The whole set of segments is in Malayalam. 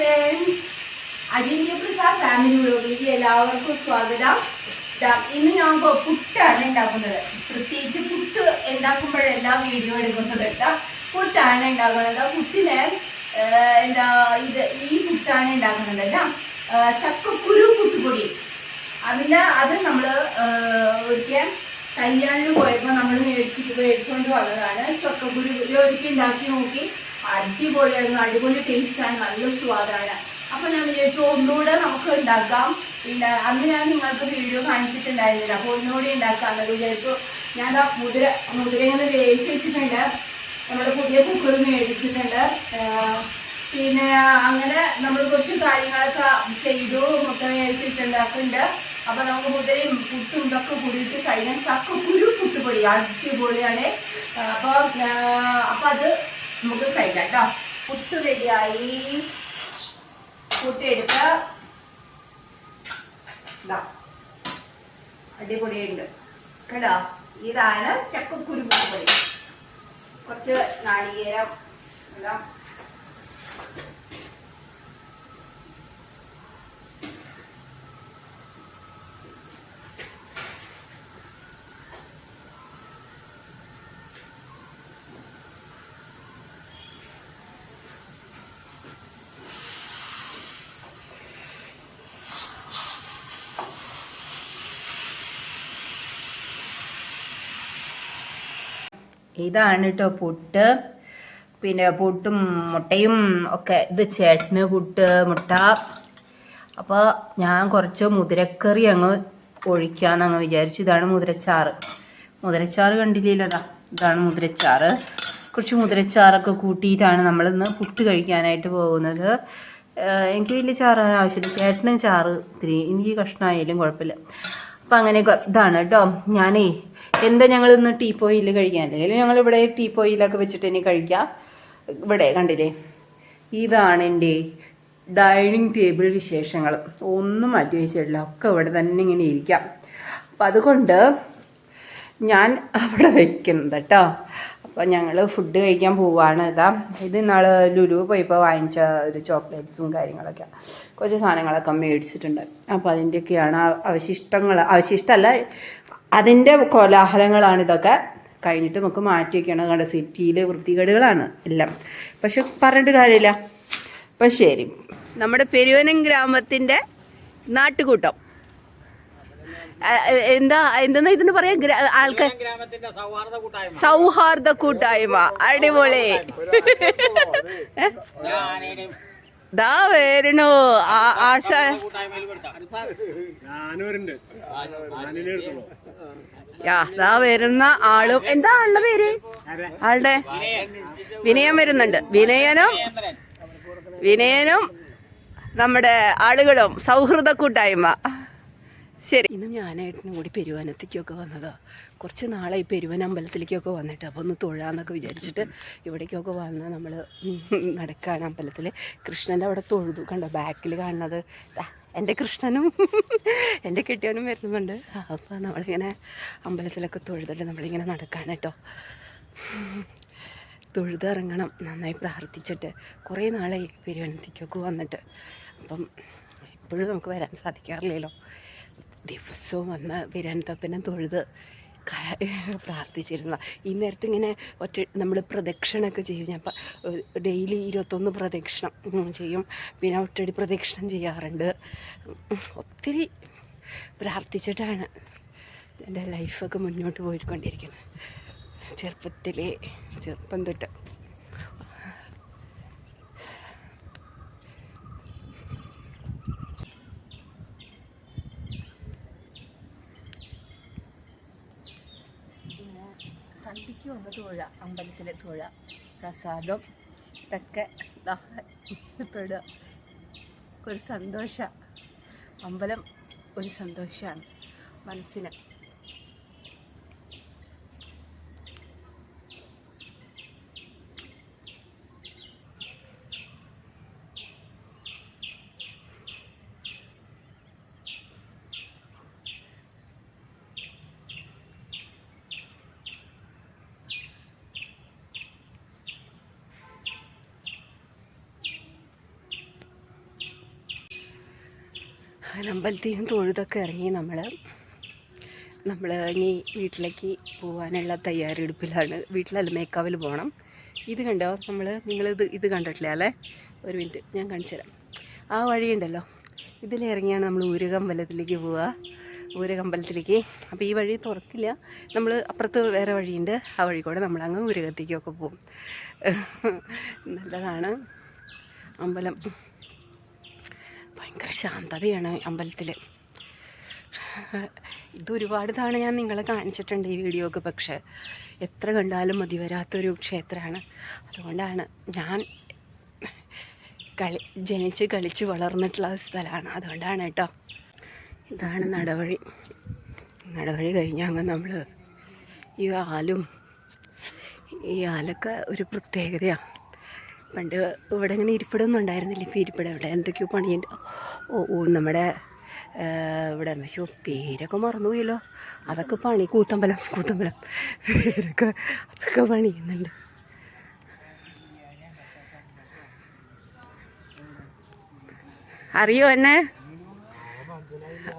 ഫ്രണ്ട്സ് അജിന്യ പ്രസാദ് ഫാമിലി വ്ലോഗിലേക്ക് എല്ലാവർക്കും സ്വാഗതം. ഇന്ന് ഞാൻ പുട്ടാണ് ഉണ്ടാക്കുന്നത്. പ്രത്യേകിച്ച് പുട്ട് ഉണ്ടാക്കുമ്പോഴെല്ലാം വീഡിയോ എടുക്കുന്നത് പുട്ടാണ് ഉണ്ടാക്കുന്നത്. പുട്ടിന് എന്താ ഇത് ഈ പുട്ടാണ് ഉണ്ടാക്കുന്നത് കേട്ടോ. ചക്കക്കുരു പുട്ടുപൊടി. അതിന് അത് നമ്മൾ ഒരിക്കൽ കല്യാണിന് പോയപ്പോൾ നമ്മൾ മേടിച്ചിട്ട് മേടിച്ചുകൊണ്ട് വന്നതാണ്. ചക്കക്കുരു ഒരിക്കൽ ഉണ്ടാക്കി നോക്കി. അടിപൊളിയായിരുന്നു അടിപൊളി ടേസ്റ്റാണ് നല്ല സ്വാദാണ്. അപ്പൊ ഞാൻ വിചാരിച്ചു ഒന്നുകൂടെ നമുക്ക് ഉണ്ടാക്കാം. പിന്നെ അന്ന് ഞാൻ നിങ്ങൾക്ക് വീഡിയോ കാണിച്ചിട്ടുണ്ടായിരുന്നില്ല. അപ്പൊ ഒന്നുകൂടി ഉണ്ടാക്കാമെന്ന് വിചാരിച്ചു. ഞാൻ ആ മുതിര മുതിര ഇങ്ങനെ വേവിച്ച് വെച്ചിട്ടുണ്ട്. നമ്മൾ പുതിയ കുക്കർ മേടിച്ചിട്ടുണ്ട്. പിന്നെ അങ്ങനെ നമ്മൾ കുറച്ച് കാര്യങ്ങളൊക്കെ ചെയ്തു. മുട്ട വേവിച്ചിട്ടുണ്ടാക്കുന്നുണ്ട് അപ്പൊ നമുക്ക് മുതിരയും പുട്ടും ഇതൊക്കെ കൂടിയിട്ട് കഴിയാൻ ചക്കക്കുരു പുട്ടുപൊടി അടിപൊളിയാണ്. അപ്പൊ അപ്പൊ അത് നമുക്ക് കഴിക്കാം കേട്ടോ. പുട്ട് റെഡിയായി പുട്ടെടുത്ത് ഇതാ അടിപൊളിയുണ്ട്. കേട്ടോ? ഇതാണ് ചക്കക്കുരുമുളക് പൊടി. കുറച്ച് നാളികേരം ഇതാ ഇതാണ് കേട്ടോ പുട്ട്. പിന്നെ പുട്ടും മുട്ടയും ഒക്കെ ഇത് ചേട്ടന് പുട്ട് മുട്ട. അപ്പോൾ ഞാൻ കുറച്ച് മുതിരക്കറി അങ്ങ് ഒഴിക്കാന്ന് അങ്ങ് വിചാരിച്ചു. ഇതാണ് മുതിരച്ചാറ്. മുതിരച്ചാറ് കണ്ടില്ലല്ലോ ഇതാണ് മുതിരച്ചാറ്. കുറച്ച് മുതിരച്ചാറൊക്കെ കൂട്ടിയിട്ടാണ് നമ്മളിന്ന് പുട്ട് കഴിക്കാനായിട്ട് പോകുന്നത്. എനിക്ക് വലിയ ചാറാണ് ആവശ്യമില്ല. ചേട്ടനും ചാറ് ഇത്തിരി എനിക്ക് കഷ്ണമായാലും കുഴപ്പമില്ല. അപ്പം അങ്ങനെയൊക്കെ ഇതാണ് കേട്ടോ ഞാനേ എന്താ ഞങ്ങൾ ഇന്ന് ടീ പോയിൽ കഴിക്കാൻ? അല്ലെങ്കിൽ ഞങ്ങൾ ഇവിടെ ടീ പോയിലൊക്കെ വെച്ചിട്ട് ഇനി കഴിക്കാം. ഇവിടെ കണ്ടില്ലേ? ഇതാണ് എന്റെ ഡൈനിങ് ടേബിൾ വിശേഷങ്ങൾ. ഒന്നും മാറ്റി വെച്ചിട്ടില്ല ഒക്കെ ഇവിടെ തന്നെ ഇങ്ങനെ ഇരിക്കാം. അപ്പം അതുകൊണ്ട് ഞാൻ അവിടെ വയ്ക്കുന്നത് കേട്ടോ. അപ്പോൾ ഞങ്ങൾ ഫുഡ് കഴിക്കാൻ പോവാണ് ഇതാ. ഇത് നാൾ ലുലു പോയിപ്പോൾ വാങ്ങിച്ച ഒരു ചോക്ലേറ്റ്സും കാര്യങ്ങളൊക്കെ. കുറച്ച് സാധനങ്ങളൊക്കെ മേടിച്ചിട്ടുണ്ട്. അപ്പോൾ അതിന്റെയൊക്കെയാണ് അവശിഷ്ടങ്ങൾ. അവശിഷ്ടമല്ല അതിന്റെ കോലാഹലങ്ങളാണ് ഇതൊക്കെ. കഴിഞ്ഞിട്ട് നമുക്ക് മാറ്റി വയ്ക്കണം കണ്ട? സിറ്റിയിലെ വൃത്തികേടുകളാണ് എല്ലാം. പക്ഷെ പറഞ്ഞിട്ട് കാര്യമില്ല. അപ്പം ശരി. നമ്മുടെ പെരുവനം ഗ്രാമത്തിന്റെ നാട്ടുകൂട്ടം. എന്താ എന്താ ഇതിന് പറയാ? ഗ്രാ- ആൾക്കാർ ഗ്രാമത്തിന്റെ സൗഹാർദ്ദ കൂട്ടായ്മ. അടിപൊളി. ദാ വരണു ആശ കൂട്ടായ്മയിൽ യാ വരുന്ന ആളും. എന്താ ആളുടെ പേര്? ആളുടെ? വിനയം വരുന്നുണ്ട്. വിനയനും വിനയനും നമ്മുടെ ആളുകളും സൗഹൃദ കൂട്ടായ്മ. ശരി. ഇന്ന് ഞാനായിട്ടും കൂടി പെരുവനത്തേക്കൊക്കെ വന്നതാ. കുറച്ച് നാളെ ഈ പെരുവന അമ്പലത്തിലേക്കൊക്കെ വന്നിട്ട്. അപ്പോൾ ഒന്ന് തൊഴാന്നൊക്കെ വിചാരിച്ചിട്ട് ഇവിടേക്കൊക്കെ വന്ന് നമ്മൾ നടക്കാണ് അമ്പലത്തിൽ കൃഷ്ണന്റെ അവിടെ തൊഴുതു. കണ്ടോ? ബാക്കിൽ കാണുന്നത്. എന്റെ കൃഷ്ണനും എന്റെ കെട്ടിയവനും വരുന്നുണ്ട്. അപ്പോൾ നമ്മളിങ്ങനെ അമ്പലത്തിലൊക്കെ തൊഴുതിട്ട് നമ്മളിങ്ങനെ നടക്കാൻ കേട്ടോ. തൊഴുതിറങ്ങണം നന്നായി പ്രാർത്ഥിച്ചിട്ട് കുറേ നാളായി പെരുവനത്തേക്കൊക്കെ വന്നിട്ട്. അപ്പം ഇപ്പോഴും നമുക്ക് വരാൻ സാധിക്കാറില്ലല്ലോ. ദിവസവും വന്ന് പെരുവനത്തപ്പനെ തൊഴുത് പ്രാർത്ഥിച്ചിരുന്ന. ഈ നേരത്തെ ഇങ്ങനെ ഒറ്റ നമ്മൾ പ്രദക്ഷിണമൊക്കെ ചെയ്യും. ഞാൻ ഡെയിലി ഇരുപത്തൊന്ന് പ്രദക്ഷിണം ചെയ്യും. പിന്നെ ഒറ്റടി പ്രദക്ഷിണം ചെയ്യാറുണ്ട്. ഒത്തിരി പ്രാർത്ഥിച്ചിട്ടാണ് എന്റെ ലൈഫൊക്കെ മുന്നോട്ട് പോയിക്കൊണ്ടിരിക്കുന്നത്. ചെറുപ്പത്തിലെ ചെറുപ്പം തൊട്ട് പിന്നെ സന്ധ്യയ്ക്ക് ഒന്ന് തൊഴ അമ്പലത്തിലെ തൊഴ പ്രസാദം ഇതൊക്കെ ദാ തൊഴുക ഒരു സന്തോഷ അമ്പലം ഒരു സന്തോഷമാണ് മനസ്സിന്. അമ്പലത്തിൽ നിന്ന് തൊഴുതൊക്കെ ഇറങ്ങി നമ്മൾ നമ്മൾ ഇനി വീട്ടിലേക്ക് പോകാനുള്ള തയ്യാറെടുപ്പിലാണ്. വീട്ടിലല്ല മേക്കാവിൽ പോകണം ഇത് കണ്ടോ? നമ്മൾ നിങ്ങളിത് ഇത് കണ്ടിട്ടില്ല അല്ലേ? ഒരു മിനിറ്റ് ഞാൻ കാണിച്ചു തരാം. ആ വഴിയുണ്ടല്ലോ ഇതിലിറങ്ങിയാണ് നമ്മൾ ഊരകമ്പലത്തിലേക്ക് പോവുക ഊരകമ്പലത്തിലേക്ക്. അപ്പോൾ ഈ വഴി തുറക്കില്ല. നമ്മൾ അപ്പുറത്ത് വേറെ വഴിയുണ്ട്. ആ വഴി കൂടെ നമ്മളങ്ങ് ഊരകത്തേക്കൊക്കെ പോകും നല്ലതാണ്. അമ്പലം. ഭയങ്കര ശാന്തതയാണ് അമ്പലത്തിൽ ഇതൊരുപാട് തവണ ഞാൻ നിങ്ങളെ കാണിച്ചിട്ടുണ്ട് ഈ വീഡിയോ ഒക്കെ പക്ഷേ എത്ര കണ്ടാലും മതി വരാത്തൊരു ക്ഷേത്രമാണ്. അതുകൊണ്ടാണ് ഞാൻ കളി ജനിച്ച് കളിച്ച് വളർന്നിട്ടുള്ള സ്ഥലമാണ്. അതുകൊണ്ടാണ് കേട്ടോ. ഇതാണ് നടവഴി. നടവഴി കഴിഞ്ഞാൽ അങ്ങ് നമ്മൾ ഈ ആലും ഈ ആലൊക്കെ ഒരു പ്രത്യേകതയാണ്. പണ്ട് ഇവിടെ ഇങ്ങനെ ഇരിപ്പിടമൊന്നും ഉണ്ടായിരുന്നില്ല. ഇപ്പോൾ ഇരിപ്പിടം ഇവിടെ എന്തൊക്കെയോ പണിയുണ്ട്. ഓ ഓ നമ്മുടെ ഇവിടെ പക്ഷേ പേരൊക്കെ മറന്നുപോയല്ലോ. അതൊക്കെ പണി കൂത്തമ്പലം കൂത്തമ്പലം. പേരൊക്കെ അതൊക്കെ പണിയുന്നുണ്ട്. അറിയോ എന്നെ?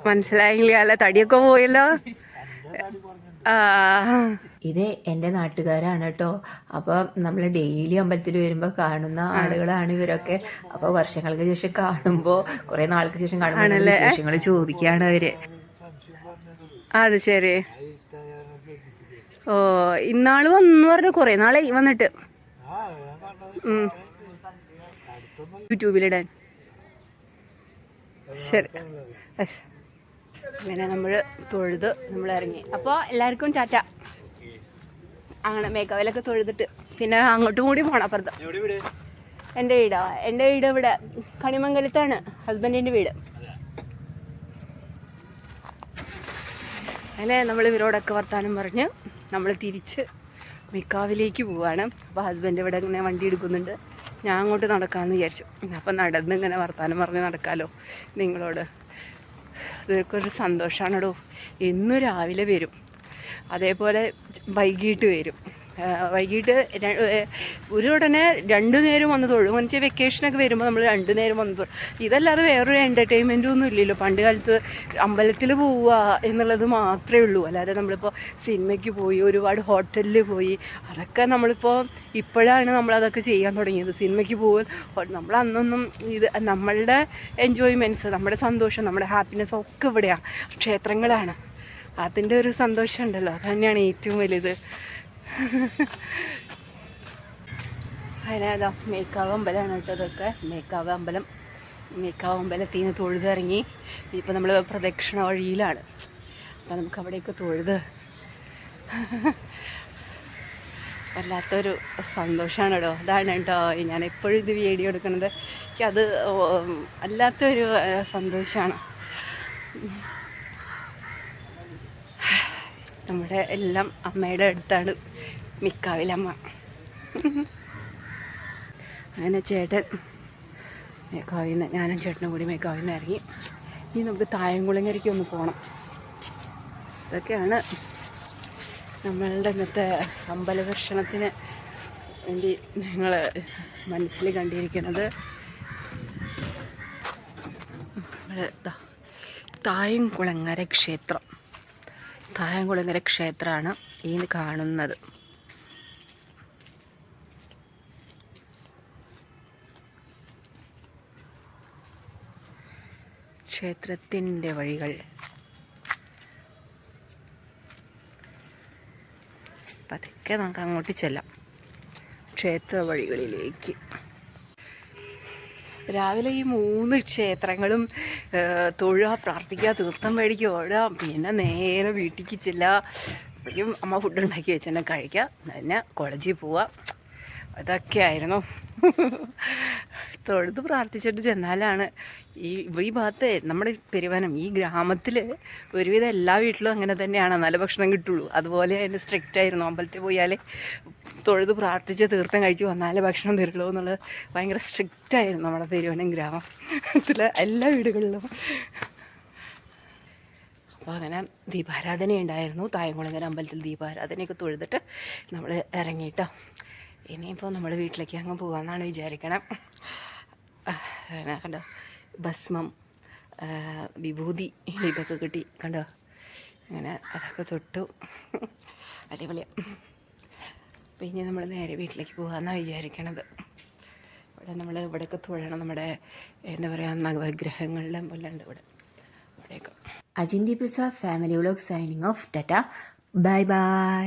മനസ്സിലായില്ല. അല്ല തടിയൊക്കെ പോയല്ലോ? ആ. ഇത് എന്റെ നാട്ടുകാരാണ് കേട്ടോ അപ്പോൾ നമ്മൾ ഡെയിലി അമ്പലത്തിൽ വരുമ്പോൾ കാണുന്ന ആളുകളാണ് ഇവരൊക്കെ. അപ്പോൾ വർഷങ്ങൾക്ക് ശേഷം കാണുമ്പോൾ കുറേ നാൾക്ക് ശേഷം കാണുമ്പോൾ വിശേഷങ്ങൾ ചോദിക്കുകയാണ് അവർ. അത് ശരി. ഓ ഇന്നാൾ വന്നു പറഞ്ഞു. കുറേ നാളായി വന്നിട്ട്. യൂട്യൂബിലിടാൻ ശരി. അങ്ങനെ നമ്മൾ തൊഴുത് നമ്മൾ ഇറങ്ങി. അപ്പോൾ എല്ലാവർക്കും ടാറ്റ. അങ്ങനെ മേക്കാവിലൊക്കെ തൊഴുതിട്ട്. പിന്നെ അങ്ങോട്ടും കൂടി പോകണം അപ്പുറത്ത്. എന്റെ വീടോ. എന്റെ വീട് ഇവിടെ കണിമംഗലത്താണ്. ഹസ്ബൻഡിന്റെ വീട്. അങ്ങനെ നമ്മൾ ഇവരോടൊക്കെ വർത്താനം പറഞ്ഞ് നമ്മൾ തിരിച്ച് മിക്കാവിലേക്ക് പോവാണ്. അപ്പോൾ ഹസ്ബൻഡ് ഇവിടെ ഇങ്ങനെ വണ്ടി എടുക്കുന്നുണ്ട്. ഞാൻ അങ്ങോട്ട് നടക്കാമെന്ന് വിചാരിച്ചു. അപ്പം നടന്ന് ഇങ്ങനെ വർത്താനം പറഞ്ഞ് നടക്കാമല്ലോ നിങ്ങളോട്. ഇതൊക്കെ ഒരു സന്തോഷമാണോ എന്നും രാവിലെ വരും. അതേപോലെ വൈകിട്ട് വരും. വൈകിട്ട് ഒരു ഉടനെ രണ്ടു നേരം വന്ന് തൊഴും എന്ന് വെച്ചാൽ വെക്കേഷനൊക്കെ വരുമ്പോൾ നമ്മൾ രണ്ടു നേരം വന്ന് തൊഴും ഇതല്ലാതെ വേറൊരു എന്റർടൈൻമെന്റും ഒന്നും ഇല്ലല്ലോ. പണ്ട് കാലത്ത് അമ്പലത്തിൽ പോവുക എന്നുള്ളത് മാത്രമേ ഉള്ളൂ. അല്ലാതെ നമ്മളിപ്പോൾ സിനിമയ്ക്ക് പോയി ഒരുപാട് ഹോട്ടലിൽ പോയി അതൊക്കെ നമ്മളിപ്പോൾ ഇപ്പോഴാണ് നമ്മളതൊക്കെ ചെയ്യാൻ തുടങ്ങിയത്. സിനിമയ്ക്ക് പോകും നമ്മൾ അന്നൊന്നും ഇത് നമ്മളുടെ എൻജോയ്മെന്റ്സ് നമ്മുടെ സന്തോഷം നമ്മുടെ ഹാപ്പിനെസ് ഒക്കെ ഇവിടെയാണ് ക്ഷേത്രങ്ങളാണ്. അതിന്റെ ഒരു സന്തോഷം ഉണ്ടല്ലോ അതന്നെയാണ് തന്നെയാണ് ഏറ്റവും വലുത്. അതിനേതാ മേക്കാവ് അമ്പലമാണ് കേട്ടോ ഇതൊക്കെ. മേക്കാവ് അമ്പലം. മേക്കാവ് അമ്പലത്തിൽ നിന്ന് തൊഴുതിറങ്ങി ഇപ്പം നമ്മൾ പ്രദക്ഷിണ വഴിയിലാണ്. അപ്പം നമുക്ക് അവിടെയൊക്കെ തൊഴുത്. വല്ലാത്തൊരു സന്തോഷമാണ് കേട്ടോ അതാണ് കേട്ടോ. ഞാൻ എപ്പോഴും ഇത് വീഡിയോ എടുക്കുന്നത്. എനിക്കത് വല്ലാത്തൊരു സന്തോഷമാണ് നമ്മുടെ എല്ലാം അമ്മയുടെ അടുത്താണ്. മിക്കാവിലമ്മ. അങ്ങനെ ചേട്ടൻ മേക്കാവിൽ നിന്ന് ഞാനും ചേട്ടനും കൂടി മേക്കാവിൽ നിന്ന് ഇറങ്ങി. ഇനി നമുക്ക് തായംകുളങ്ങരയ്ക്ക് ഒന്ന് പോകണം ഇതൊക്കെയാണ് നമ്മളുടെ ഇന്നത്തെ അമ്പലദർശനത്തിന് വേണ്ടി നിങ്ങൾ മനസ്സിൽ കണ്ടിരിക്കുന്നത്. നമ്മൾ തായംകുളങ്ങര ക്ഷേത്രം. തായംകുളങ്ങര ക്ഷേത്രമാണ് ഈ കാണുന്നത്. ക്ഷേത്രത്തിന്റെ വഴികൾ. പതുക്കെ നമുക്ക് അങ്ങോട്ട് ചെല്ലാം. ക്ഷേത്ര വഴികളിലേക്ക്. രാവിലെ ഈ മൂന്ന് ക്ഷേത്രങ്ങളും തൊഴുക പ്രാർത്ഥിക്കുക തീർത്ഥം മേടിക്കുക ഓടുക പിന്നെ നേരെ വീട്ടിലേക്ക് ചെല്ലുക. അപ്പോഴേക്കും അമ്മ ഫുഡ് ഉണ്ടാക്കി വെച്ചിട്ടുണ്ടെങ്കിൽ കഴിക്കുക. പിന്നെ കോളേജിൽ പോവുക. അതൊക്കെയായിരുന്നു തൊഴുത് പ്രാർത്ഥിച്ചിട്ട് ചെന്നാലാണ് ഈ ഈ ഭാഗത്ത് നമ്മുടെ പെരുവനം ഈ ഗ്രാമത്തിൽ ഒരുവിധം എല്ലാ വീട്ടിലും അങ്ങനെ തന്നെയാണ്. നല്ല ഭക്ഷണം കിട്ടുള്ളൂ. അതുപോലെ അതിന് സ്ട്രിക്റ്റ് ആയിരുന്നു. അമ്പലത്തിൽ പോയാലേ തൊഴുത് പ്രാർത്ഥിച്ച് തീർത്ഥം കഴിച്ച് വന്നാലേ ഭക്ഷണം തരുള്ളൂ എന്നുള്ളത് ഭയങ്കര സ്ട്രിക്റ്റ് ആയിരുന്നു നമ്മുടെ പെരുവനം ഗ്രാമത്തിൽ എല്ലാ വീടുകളിലും. അപ്പോൾ അങ്ങനെ ദീപാരാധന ഉണ്ടായിരുന്നു. തായംകുളങ്ങര അമ്പലത്തിൽ ദീപാരാധനയൊക്കെ തൊഴുതിട്ട് നമ്മൾ ഇറങ്ങിയിട്ടോ ഇനിയിപ്പോൾ നമ്മുടെ വീട്ടിലേക്ക് അങ്ങ് പോകാമെന്നാണ് വിചാരിക്കണം. കണ്ടോ? ഭസ്മം വിഭൂതി ഇതൊക്കെ കിട്ടി. കണ്ടോ? അങ്ങനെ അതൊക്കെ തൊട്ടു. അടിപൊളിയാണ് അപ്പോൾ നമ്മൾ നേരെ വീട്ടിലേക്ക് പോകാമെന്നാണ് വിചാരിക്കണത്. ഇവിടെ നമ്മൾ ഇവിടെയൊക്കെ തൊഴണം. നമ്മുടെ എന്താ പറയുക നവഗ്രഹങ്ങളിലും ഉണ്ട് ഇവിടെ. ഇവിടെയൊക്കെ അജിന്തി Prasad family vlog signing off tata. Bye bye.